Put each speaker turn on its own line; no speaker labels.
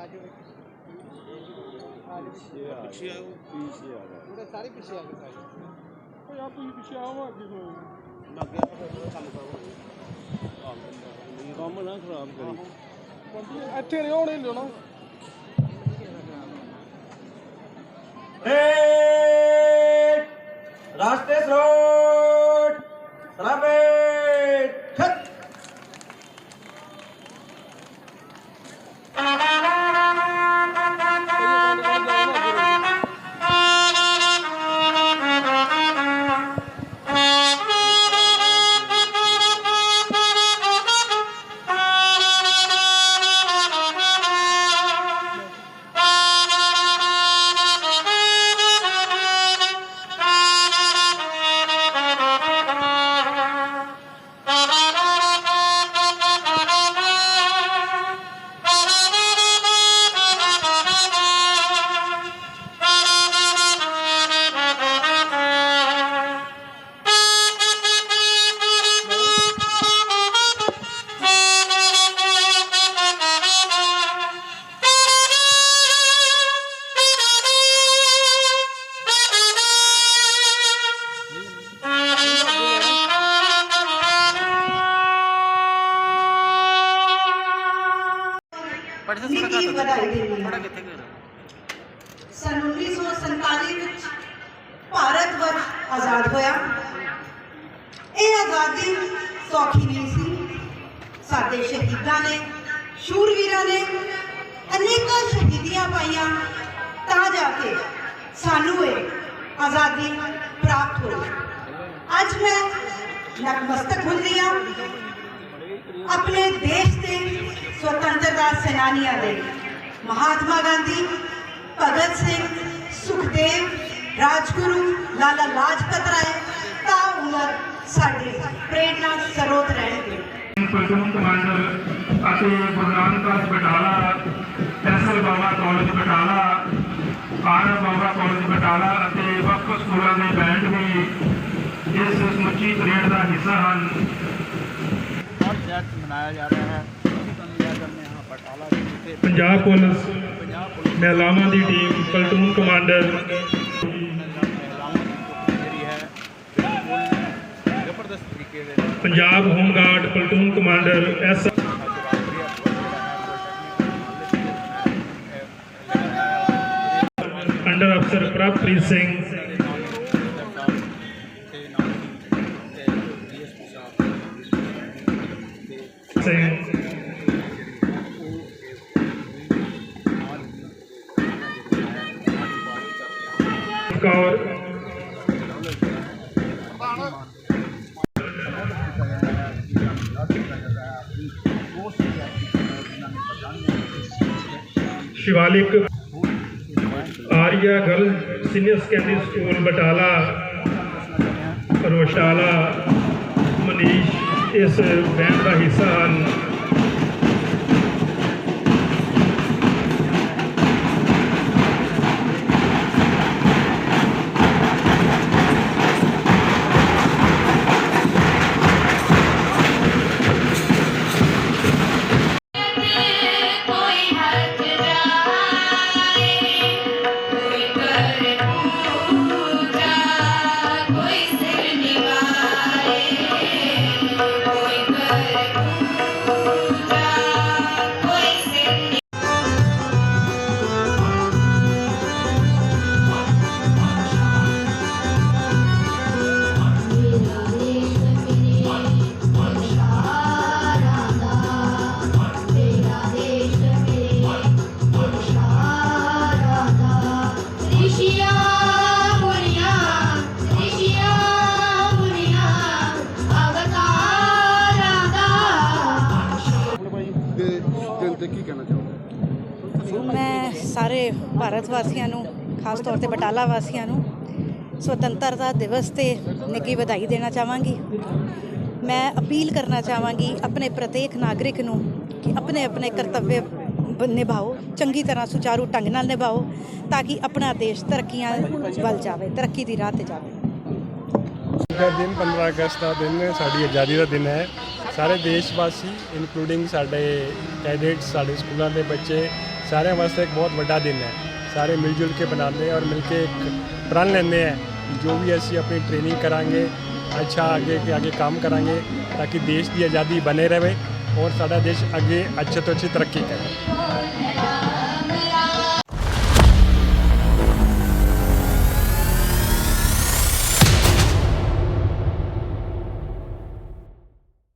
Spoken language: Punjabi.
ਆਜੋ ਆਜੋ
ਪਿੱਛੇ ਆਓ।
ਪਿੱਛੇ ਆ ਗਿਆ ਉਹਦੇ ਸਾਰੇ ਪਿੱਛੇ ਆ ਗਏ ਸਾਰੇ।
ਕੋਈ ਆ ਕੋਈ ਪਿੱਛੇ ਆਓ ਅੱਗੇ ਕੋਈ
ਲੱਗ ਗਿਆ ਫਿਰ ਕੰਮ ਕਰੋ ਇਹ ਕੰਮ ਨਾ ਖਰਾਬ ਕਰੀ।
ਇੱਥੇ ਰਿਓ ਨਹੀਂ
ਲਿਓ ਨਾ ਏ
ਰਾਸ਼ਟਰੀ ਸਰੋਵਰ
ਸਨ 1947 ਵਿੱਚ ਭਾਰਤ ਵਰਸ਼ ਆਜ਼ਾਦ ਹੋਇਆ। ਇਹ ਆਜ਼ਾਦੀ ਸੌਖੀ ਨਹੀਂ ਸੀ। ਸਾਡੇ ਸ਼ਹੀਦਾਂ ਨੇ, ਸ਼ੂਰਵੀਰਾਂ ਨੇ ਅਨੇਕਾਂ ਸ਼ਹੀਦੀਆਂ ਪਾਈਆਂ। ਤਾਂ ਜਾ ਕੇ ਸਾਨੂੰ ਇਹ ਆਜ਼ਾਦੀ ਪ੍ਰਾਪਤ ਹੋਈ। ਅੱਜ ਮੈਂ ਨਤਮਸਤਕ ਹੁੰਦੀ ਹਾਂ। ਆਪਣੇ ਦੇਸ਼ ਦੇ ਸੁਤੰਤਰਤਾ ਸੈਨਾਨੀਆਂ ਦੇ ਮਹਾਤਮਾ ਗਾਂਧੀ ਭਗਤ ਸਿੰਘ ਸੁਖਦੇਵ ਰਾਜਗੁਰੂ ਲਾਲਾ ਲਾਜਪਤ ਰਾਏ ਤਾਂ ਉਮਰ ਸਾਡੇ ਪ੍ਰੇਰਨਾ ਸਰੋਤ ਰਹਿਣਗੇ।
ਪਲਟੂਨ ਕਮਾਂਡਰ ਅਤੇ Guru Ramdas Batala SL Baba college Batala R Baba college Batala ਅਤੇ ਵੱਖ ਸਕੂਲਾਂ ਦੇ ਬੈਂਡ ਵੀ ਇਸ ਸਮੁੱਚੀ ਪਰੇਡ ਦਾ ਹਿੱਸਾ ਹਨ।
ਪ੍ਰੋਜੈਕਟ ਮਨਾਇਆ ਜਾ ਰਿਹਾ ਹੈ। ਅਸੀਂ ਤੁਹਾਨੂੰ ਲਿਆ ਜਾਂਦੇ ਹਾਂ।
ਪੰਜਾਬ ਪੁਲਿਸ ਮਹਿਲਾਵਾਂ ਦੀ team platoon commander Punjab home guard platoon commander S under ਅਫਸਰ Prabhpreet Singh Singh Kaur Shivalik Arya girl senior secondary school Batala, Roshala, Manish, ਇਸ ਬੈਂਡ ਦਾ ਹਿੱਸਾ ਹਨ।
ਮੈਂ ਭਾਰਤ ਵਾਸੀਆਂ ਨੂੰ, ਖਾਸ ਤੌਰ ਤੇ ਬਟਾਲਾ ਵਾਸੀਆਂ ਨੂੰ, ਸੁਤੰਤਰਤਾ ਦਿਵਸ ਤੇ ਨਿੱਘੀ ਵਧਾਈ ਦੇਣਾ ਚਾਹਾਂਗੀ। ਮੈਂ ਅਪੀਲ ਕਰਨਾ ਚਾਹਾਂਗੀ ਆਪਣੇ ਪ੍ਰਤੇਕ ਨਾਗਰਿਕ ਨੂੰ ਕਿ ਆਪਣੇ ਆਪਣੇ ਕਰਤੱਵਯ ਨਿਭਾਓ, ਚੰਗੀ ਤਰ੍ਹਾਂ ਸੁਚਾਰੂ ਢੰਗ ਨਾਲ ਨਿਭਾਓ, ਤਾਂ ਕਿ ਆਪਣਾ ਦੇਸ਼ ਤਰੱਕੀਆਂ ਵੱਲ ਜਾਵੇ, ਤਰੱਕੀ ਦੀ ਰਾਹ ਤੇ ਜਾਵੇ।
ਦਾ ਦਿਨ 15 ਅਗਸਤ ਦਾ ਦਿਨ, ਸਾਡੀ ਆਜ਼ਾਦੀ ਦਾ ਦਿਨ ਹੈ। ਸਾਰੇ ਦੇਸ਼ ਵਾਸੀ ਇਨਕਲੂਡਿੰਗ ਸਾਡੇ ਕੈਡੇਟਸ, ਸਾਡੇ ਸਕੂਲਾਂ ਦੇ ਬੱਚੇ ਸਾਰਿਆਂ ਵਾਸਤੇ ਇੱਕ ਬਹੁਤ ਵੱਡਾ ਦਿਨ ਹੈ ਸਾਰੇ ਮਿਲ ਜੁਲ ਕੇ ਬਣਾਉਂਦੇ ਔਰ ਮਿਲ ਕੇ ਇੱਕ ਪ੍ਰਣ ਲੈਂਦੇ ਹੈ ਜੋ ਵੀ ਅਸੀਂ ਆਪਣੀ ਟ੍ਰੇਨਿੰਗ ਕਰਾਂਗੇ ਅੱਛਾ ਅੱਗੇ ਕੇ ਅੱਗੇ ਕੰਮ ਕਰਾਂਗੇ ਤਾਂ ਕਿ ਦੇਸ਼ ਦੀ ਆਜ਼ਾਦੀ ਬਨੇ ਰਹੇ ਔਰ ਸਾਡਾ ਦੇਸ਼ ਅੱਗੇ ਅੱਛੇ ਤੋਂ ਅੱਛੀ ਤਰੱਕੀ ਕਰੇ